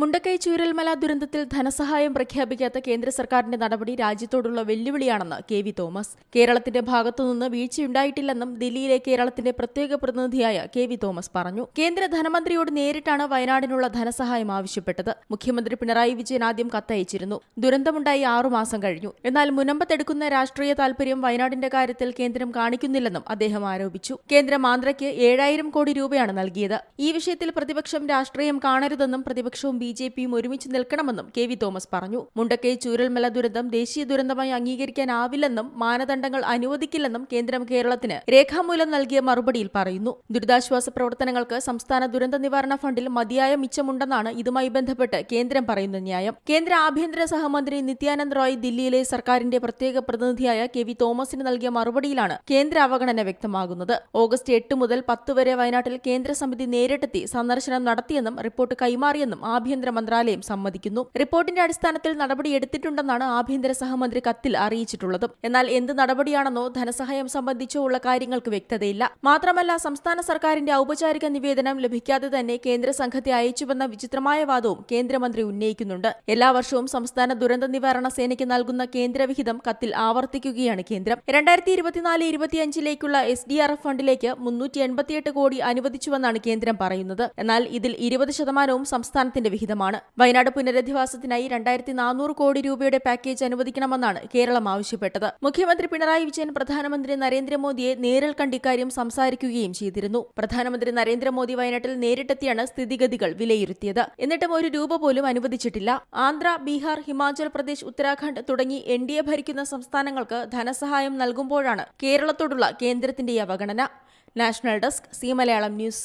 മുണ്ടക്കൈ ചൂരൽമല ദുരന്തത്തിൽ ധനസഹായം പ്രഖ്യാപിക്കാത്ത കേന്ദ്ര സർക്കാരിന്റെ നടപടി രാജ്യത്തോടുള്ള വെല്ലുവിളിയാണെന്ന് കെ വി തോമസ്. കേരളത്തിന്റെ ഭാഗത്തുനിന്ന് വീഴ്ചയുണ്ടായിട്ടില്ലെന്നും ദില്ലിയിലെ കേരളത്തിന്റെ പ്രത്യേക പ്രതിനിധിയായ കെ വി തോമസ് പറഞ്ഞു. കേന്ദ്ര ധനമന്ത്രിയോട് നേരിട്ടാണ് വയനാടിനുള്ള ധനസഹായം ആവശ്യപ്പെട്ടത്. മുഖ്യമന്ത്രി പിണറായി വിജയൻ ആദ്യം കത്തയച്ചിരുന്നു. ദുരന്തമുണ്ടായി ആറുമാസം കഴിഞ്ഞു. എന്നാൽ മുനമ്പത്തെടുക്കുന്ന രാഷ്ട്രീയ താൽപര്യം വയനാടിന്റെ കാര്യത്തിൽ കേന്ദ്രം കാണിക്കുന്നില്ലെന്നും അദ്ദേഹം ആരോപിച്ചു. കേന്ദ്രം ആന്ധ്രയ്ക്ക് ഏഴായിരം കോടി രൂപയാണ് നൽകിയത്. ഈ വിഷയത്തിൽ പ്രതിപക്ഷം രാഷ്ട്രീയം കാണരുതെന്നും പ്രതിപക്ഷവും ബി ജെ പിയും ഒരുമിച്ച് നിൽക്കണമെന്നും കെ വി തോമസ് പറഞ്ഞു. മുണ്ടക്കൈ ചൂരൽമല ദുരന്തം ദേശീയ ദുരന്തമായി അംഗീകരിക്കാനാവില്ലെന്നും മാനദണ്ഡങ്ങൾ അനുവദിക്കില്ലെന്നും കേന്ദ്രം കേരളത്തിന് രേഖാമൂലം നൽകിയ മറുപടിയിൽ പറയുന്നു. ദുരിതാശ്വാസ പ്രവർത്തനങ്ങൾക്ക് സംസ്ഥാന ദുരന്ത നിവാരണ ഫണ്ടിൽ മതിയായ മിച്ചമുണ്ടെന്നാണ് ഇതുമായി ബന്ധപ്പെട്ട് കേന്ദ്രം പറയുന്ന ന്യായം. കേന്ദ്ര ആഭ്യന്തര സഹമന്ത്രി നിത്യാനന്ദ് റോയ് ദില്ലിയിലെ സർക്കാരിന്റെ പ്രത്യേക പ്രതിനിധിയായ കെ വി തോമസിന് നൽകിയ മറുപടിയിലാണ് കേന്ദ്ര അവഗണന വ്യക്തമാകുന്നത്. ഓഗസ്റ്റ് എട്ട് മുതൽ പത്ത് വരെ വയനാട്ടിൽ കേന്ദ്ര സമിതി നേരിട്ടെത്തി സന്ദർശനം നടത്തിയെന്നും റിപ്പോർട്ട് കൈമാറിയെന്നും ആഭ്യന്തര മന്ത്രാലയം സമ്മതിക്കുന്നു. റിപ്പോർട്ടിന്റെ അടിസ്ഥാനത്തിൽ നടപടിയെടുത്തിട്ടുണ്ടെന്നാണ് ആഭ്യന്തര സഹമന്ത്രി കത്തിൽ അറിയിച്ചിട്ടുള്ളത്. എന്നാൽ എന്ത് നടപടിയാണെന്നോ ധനസഹായം സംബന്ധിച്ചോ ഉള്ള കാര്യങ്ങൾക്ക് വ്യക്തതയില്ല. മാത്രമല്ല സംസ്ഥാന സർക്കാരിന്റെ ഔപചാരിക നിവേദനം ലഭിക്കാതെ തന്നെ കേന്ദ്ര സംഘത്തെ അയച്ചുവെന്ന വിചിത്രമായ വാദവും കേന്ദ്രമന്ത്രി ഉന്നയിക്കുന്നുണ്ട്. എല്ലാ വർഷവും സംസ്ഥാന ദുരന്ത നിവാരണ സേനയ്ക്ക് നൽകുന്ന കേന്ദ്രവിഹിതം കത്തിൽ ആവർത്തിക്കുകയാണ് കേന്ദ്രം. രണ്ടായിരത്തി ഇരുപത്തിനാല് ഇരുപത്തിയഞ്ചിലേക്കുള്ള എസ് ഡി ആർ എഫ് ഫണ്ടിലേക്ക് മുന്നൂറ്റി എൺപത്തിയെട്ട് കോടി അനുവദിച്ചുവെന്നാണ് കേന്ദ്രം പറയുന്നത്. എന്നാൽ ഇതിൽ ഇരുപത് ശതമാനവും സംസ്ഥാനത്തിന്റെ വിഹിതമാണ് വയനാട് പുനരധിവാസത്തിനായി രണ്ടായിരത്തി നാനൂറ് കോടി രൂപയുടെ പാക്കേജ് അനുവദിക്കണമെന്നാണ് കേരളം ആവശ്യപ്പെട്ടത്. മുഖ്യമന്ത്രി പിണറായി വിജയൻ പ്രധാനമന്ത്രി നരേന്ദ്രമോദിയെ നേരിൽ കണ്ട് ഇക്കാര്യം സംസാരിക്കുകയും ചെയ്തിരുന്നു. പ്രധാനമന്ത്രി നരേന്ദ്രമോദി വയനാട്ടിൽ നേരിട്ടെത്തിയാണ് സ്ഥിതിഗതികൾ വിലയിരുത്തിയത്. എന്നിട്ടും ഒരു രൂപ പോലും അനുവദിച്ചിട്ടില്ല. ആന്ധ്ര ബീഹാർ ഹിമാചൽ പ്രദേശ് ഉത്തരാഖണ്ഡ് തുടങ്ങി എൻ ഡി എ ഭരിക്കുന്ന സംസ്ഥാനങ്ങൾക്ക് ധനസഹായം നൽകുമ്പോഴാണ് കേരളത്തോടുള്ള കേന്ദ്രത്തിന്റെ അവഗണന. National desk C Malayalam news.